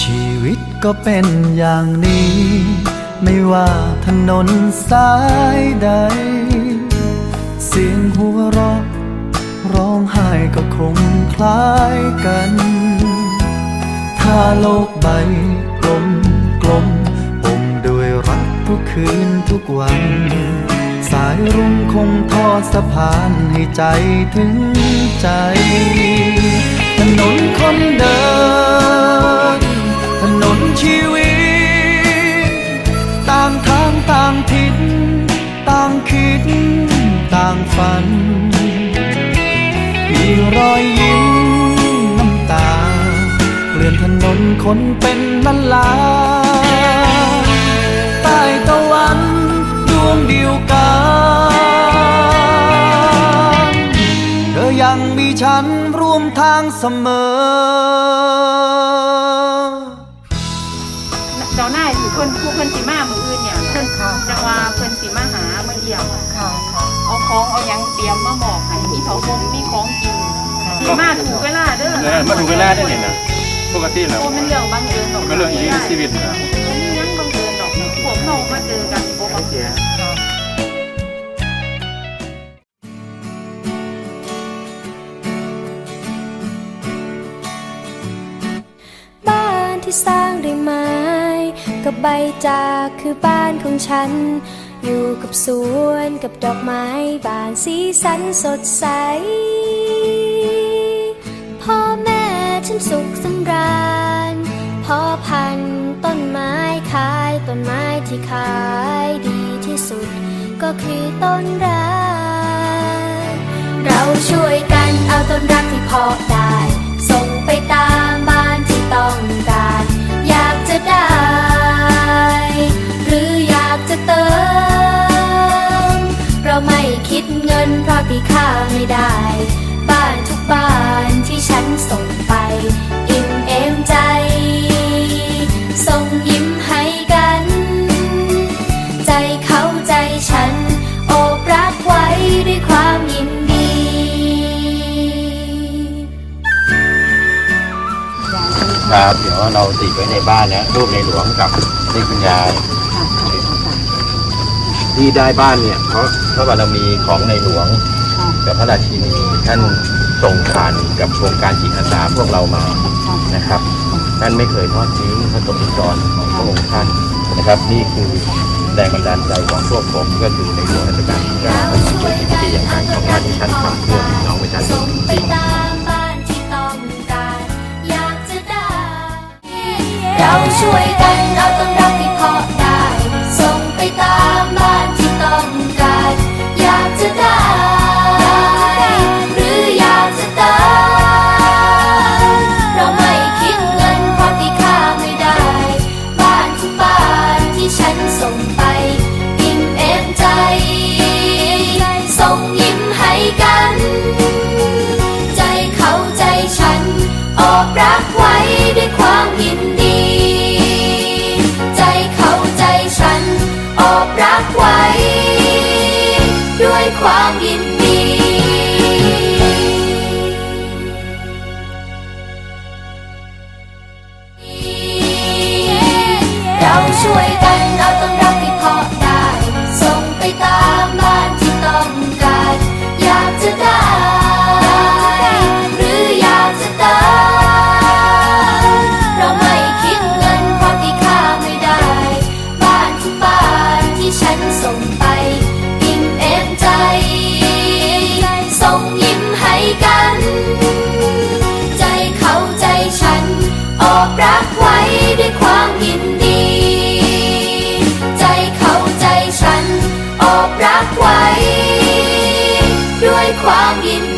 ชีวิตก็เป็นอย่างนี้ ไม่ว่าถนนสายใด เสียงหัวเราะร้องไห้ก็คงคล้ายกัน ถ้าโลกใบกลมกลมปมด้วยรักทุกคืนทุกวัน สายรุ้งคงทอดสะพานให้ใจถึงใจ ถนนคนเดินางฝัน มีรอยยิ้มน้ำตาเกลื่อนถนนคนเป็นล้านลาใต้ตะวันดวงเดียวกันเธอยังมีฉันร่วมทางเสมอ เพิ่นผู้เพิ่นสิมามื้ออื่นเนี่ยเพิ่นจังว่าเพิ่นสิมาหามาเยี่ยมค่ะค่ะเอาของเอาหยังเตรียมมาบอกให้มีเขาคมมีของกินสิมาถูกเวลาเด้อเออมาถึงเวลาได้เนี่ยนะปกติแล้วโอ้มันเรื่องบังเอิญดอกก็เรื่องอีกชีวิตนะมันมีหยังบังเอิญดอกพวกเรามาเจอกันปกติบ้านที่สร้างด้วยไม้ กับใบจากคือบ้านของฉัน อยู่กับสวนกับดอกไม้บานสีสันสดใส พ่อแม่ฉันสุขสำราญพ่อพันต้นไม้ขายต้นไม้ที่ขายดีที่สุด ก็คือต้นรัก เราช่วยกันเอาต้นรักที่พาะได้ ส่งไปตามบ้านที่ต้อง ค่าไม่ได้ บ้านทุกบ้านที่ฉันส่งไป อิ่มเอมใจ ส่งยิ้มให้กัน ใจเขาใจฉัน โอบรักไว้ด้วยความยินดี ครับเดี๋ยวเราติดไว้ในบ้านนะรูปในหลวงกับนี่คุณยายที่ได้บ้านเนี่ยเพราะพระบารมีของในหลวง กับพระราชินีท่านส่งผ่านกับโครงการจิตอาสาพวกเรามานะครับ ท่านไม่เคยทอดทิ้งพระสงฆ์นิกรของพระองค์ท่านนะครับ นี่คือแรงบันดาลใจของพวกผมก็คือในหลวงรัชกาลที่เก้าตลอด40ปีอย่างการของงานที่ท่านทำเพื่อพี่น้องประชาชนจริงๆตาที่ต้องการอยากจะได้เราช่วยกัน ไว้ ด้วยความยิน กัน ใจเขาใจฉัน ออบรักไว้ด้วยความยินดี ใจเขาใจฉัน ออบรักไว้ ด้วยความยิน